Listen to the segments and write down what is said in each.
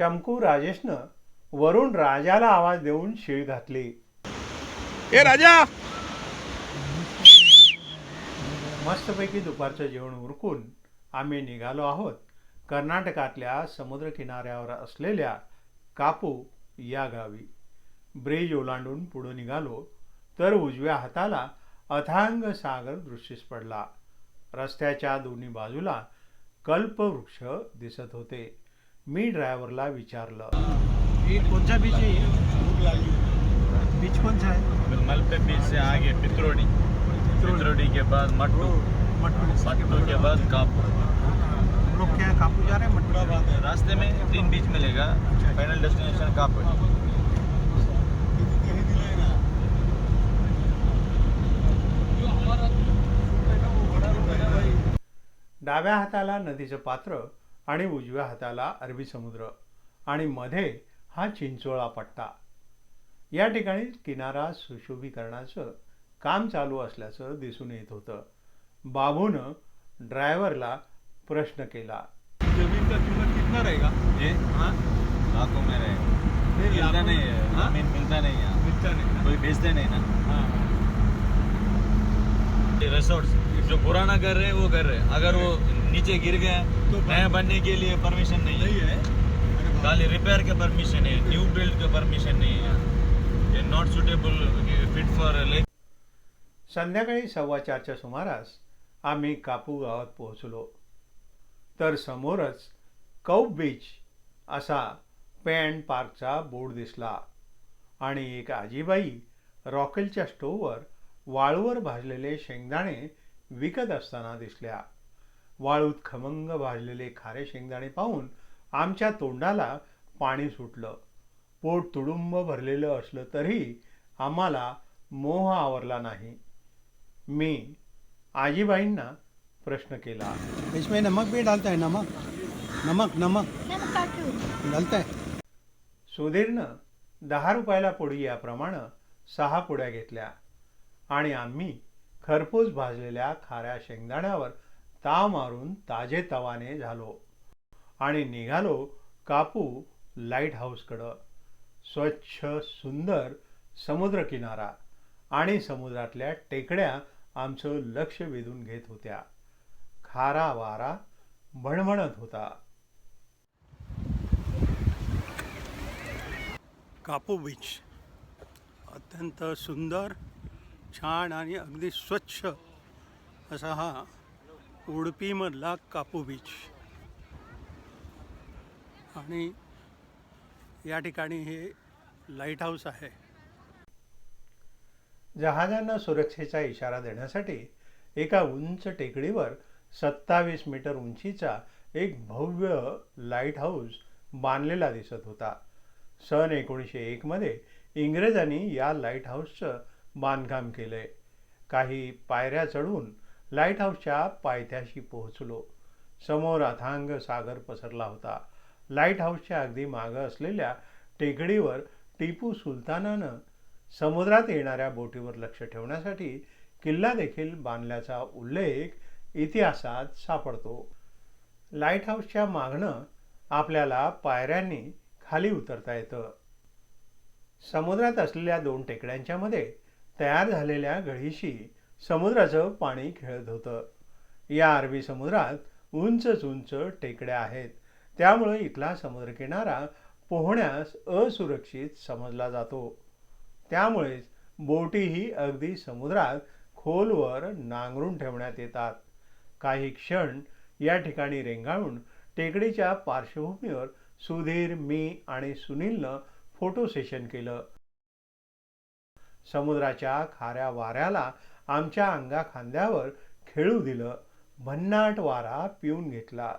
चमकू राजेशनं वरून राजाला आवाज देऊन शिळ घातली. ए राजा! मस्तपैकी दुपारचं जेवण उरकून आम्ही निघालो आहोत. कर्नाटकातल्या समुद्रकिनाऱ्यावर असलेल्या कापू या गावी. ब्रिज ओलांडून पुढे निघालो तर उजव्या हाताला अथांग सागर दृष्टीस पडला. रस्त्याच्या दोन्ही बाजूला कल्पवृक्ष दिसत होते. मी ड्रायव्हरला विचारलं. ये कौन सा बीच है? ये बीच कौन सा है मलपे बीच से आगे पित्रोडी. पित्रोडी. के बाद मट्टू. मट्टू. मट्टू के बाद कापू हम लोग क्या कापू जा रहे हैं हैं। रास्ते में तीन बीच मिलेगा फाइनल डेस्टिनेशन कापू डाव्या हाताला नदीचं पात्र आणि उजव्या हाताला अरबी समुद्र आणि मध्ये हा चिंचोळा पट्टा. या ठिकाणी किनारा सुशोभीकरणाचं काम चालू असल्याचं दिसून येत होतं. बाबूनं ड्रायव्हरला प्रश्न केला. जमीन का कीमत कितना रहेगा? ये हाँ लाखों में रहेगा. मिलता नहीं है हाँ? जमीन मिलता नहीं है. मिलता नहीं ना कोई बेचते नहीं ना. हाँ। रिसोर्ट्स जो पुराना घर है वो घर है. अगर वो नीचे गिर गया तो नया बनने के लिए परमिशन नहीं नहीं है। खाली रिपेयर के परमिशन है न्यू बिल्ड के परमिशन नहीं है। ये not suitable fit for lake संध्याकाळी सव्वा चारच्या सुमारास आम्ही कापू गावात पोहोचलो. तर समोरच कौप बीच असा पॅन पार्कचा बोर्ड दिसला आणि एक आजीबाई रॉकेलच्या स्टोववर वाळूवर भाजलेले शेंगदाणे विकत असताना दिसल्या. वाळूत खमंग भाजलेले खारे शेंगदाणे पाहून आमच्या तोंडाला पाणी सुटलं. पोट तुडुंब भरलेलं असलं तरी आम्हाला मोह आवरला नाही. मी आजीबाईंना प्रश्न केला. इसमें नमक भी डालता है नमक. नमक नमक. डालता है. सुधीरनं दहा रुपयाला पोळी याप्रमाणे सहा पुड्या घेतल्या आणि आम्ही खरपूस भाजलेल्या खाऱ्या शेंगदाण्यावर ताव मारून ताजे तवाने झालो. आणि निघालो कापू लाइट हाऊसकडं. स्वच्छ सुंदर समुद्रकिनारा आणि समुद्रातल्या टेकड्या आमचं लक्ष वेधून घेत होत्या. खारा वारा भणभणत होता. कापू बीच अत्यंत सुंदर छान आणि अगदी स्वच्छ असा हा उडपीमधला कापू बीच आणि या ठिकाणी हे लाइट हाऊस आहे. जहाजांना सुरक्षेचा इशारा देण्यासाठी एका उंच टेकडीवर सत्तावीस मीटर उंचीचा एक भव्य लाइट हाऊस बांधलेला दिसत होता. सन एकोणीसशे एकमध्ये इंग्रजांनी या लाइट हाऊसचं बांधकाम केलंय. काही पायऱ्या चढून लाइट हाऊसच्या पायथ्याशी पोहोचलो. समोर अथांग सागर पसरला होता. लाइट हाऊसच्या अगदी मागं असलेल्या टेकडीवर टिपू सुलतानानं समुद्रात येणाऱ्या बोटीवर लक्ष ठेवण्यासाठी किल्ला देखील बांधल्याचा उल्लेख इतिहासात सापडतो. लाइट हाऊसच्या मागणं आपल्याला पायऱ्यांनी खाली उतरता येतं. समुद्रात असलेल्या दोन टेकड्यांच्या मध्ये तयार झालेल्या गळीशी समुद्राचं पाणी खेळत होतं. या अरबी समुद्रात उंचच उंच टेकड्या आहेत. त्यामुळे इथला समुद्रकिनारा पोहण्यास असुरक्षित समजला जातो. त्यामुळेच बोटीही अगदी समुद्रात खोलवर नांगरून ठेवण्यात येतात. काही क्षण या ठिकाणी रेंगाळून टेकडीच्या पार्श्वभूमीवर सुधीर मी आणि सुनीलनं फोटो सेशन केलं. समुद्राच्या खाऱ्या वाऱ्याला आमच्या अंगा खांद्यावर खेळू दिलं. भन्नाट वारा पिऊन घेतला.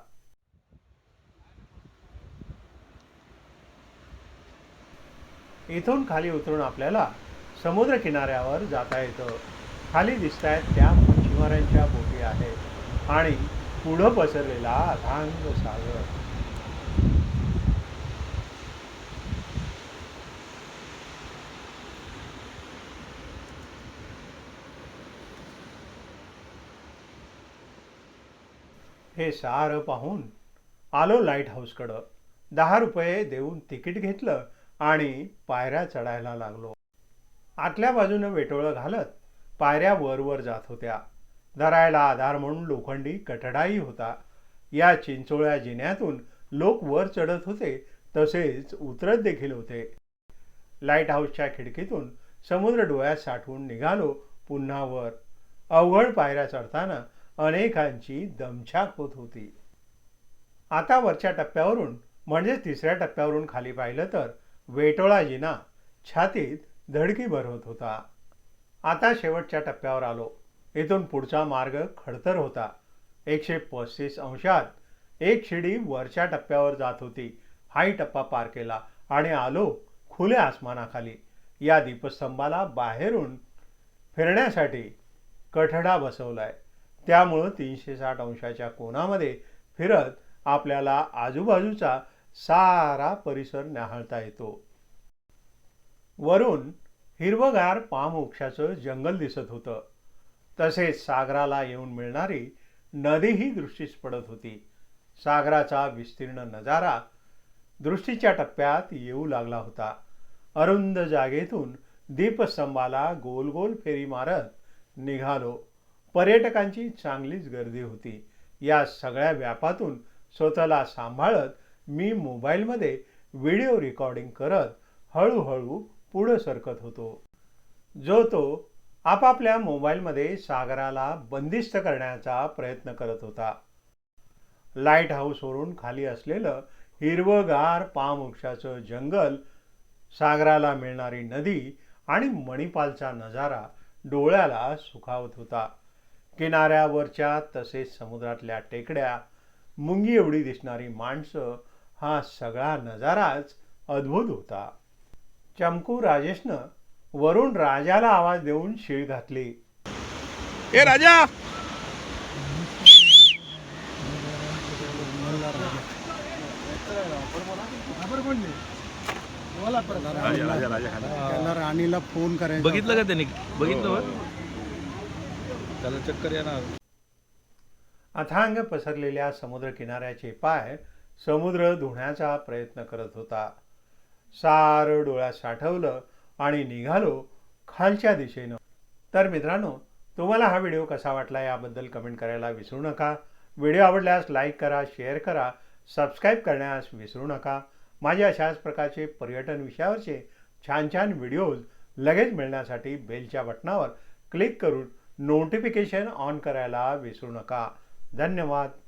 इथून खाली उतरून आपल्याला समुद्र किनाऱ्यावर जाता येतं. खाली दिसत आहेत त्या मच्छीमारांच्या बोटी आहेत आणि पुढं पसरलेला अथांग सागर. हे सारं पाहून आलो लाइट हाऊसकडं दहा रुपये देऊन तिकीट घेतलं आणि पायऱ्या चढायला लागलो. आतल्या बाजूनं वेटोळं घालत पायऱ्या वर वर जात होत्या. धरायला आधार म्हणून लोखंडी कठडाही होता. या चिंचोळ्या जिन्यातून लोक वर चढत होते तसेच उतरत देखील होते. लाइट हाऊसच्या खिडकीतून समुद्र डोळ्यात साठवून निघालो पुन्हा वर. अवघड पायऱ्या चढताना अनेकांची दमछाक होत होती. आता वरच्या टप्प्यावरून म्हणजे तिसऱ्या टप्प्यावरून खाली पाहिलं तर वेटोळाजीना छातीत धडकी भरवत होता. आता शेवटच्या टप्प्यावर आलो. इथून पुढचा मार्ग खडतर होता. एकशे पस्तीस अंशात एक शिडी वरच्या टप्प्यावर जात होती. हाही टप्पा पार केला आणि आलो खुल्या आसमानाखाली. या दीपस्तंभाला बाहेरून फिरण्यासाठी कठडा बसवलाय. त्यामुळं तीनशे साठ अंशाच्या कोनामध्ये फिरत आपल्याला आजूबाजूचा सारा परिसर न्याहाळता येतो. वरून हिरवगार पामवृक्षाचं जंगल दिसत होतं. तसेच सागराला येऊन मिळणारी नदीही दृष्टीस पडत होती. सागराचा विस्तीर्ण नजारा दृष्टीच्या टप्प्यात येऊ लागला होता. अरुंद जागेतून दीपस्तंभाला गोल गोल फेरी मारत निघालो. पर्यटकांची चांगलीच गर्दी होती. या सगळ्या व्यापातून स्वतःला सांभाळत मी मोबाईलमध्ये व्हिडिओ रेकॉर्डिंग करत हळूहळू पुढं सरकत होतो. जो तो आपापल्या मोबाईलमध्ये सागराला बंदिस्त करण्याचा प्रयत्न करत होता. लाइट हाऊसवरून खाली असलेलं हिरवगार पाम वृक्षाचं जंगल सागराला मिळणारी नदी आणि मणिपालचा नजारा डोळ्याला सुखावत होता. किनाऱ्यावरच्या तसेच समुद्रातल्या टेकड्या मुंगी एवढी दिसणारी माणसं हा सगळा नजाराच अद्भुत होता. चमकू राजेशनं वरून राजाला आवाज देऊन शिळ घातली. ए राजा! राजा राजा राजा. त्याला राणीला फोन करायचा बघितलं का त्यांनी? बघितलं? त्याला चक्कर येणार. अथांग पसरलेल्या समुद्रकिनाऱ्याचे पाय समुद्र धुण्याचा प्रयत्न करत होता. सार डोळ्यात साठवलं आणि निघालो खालच्या दिशेनं. तर मित्रांनो तुम्हाला हा व्हिडिओ कसा वाटला याबद्दल कमेंट करायला विसरू नका. व्हिडिओ आवडल्यास लाईक करा शेअर करा सबस्क्राईब करण्यास विसरू नका. माझ्या अशाच प्रकारचे पर्यटन विषयावरचे छान छान व्हिडिओज लगेच मिळण्यासाठी बेलच्या बटणावर क्लिक करून नोटिफिकेशन ऑन करायला विसरू नका. धन्यवाद.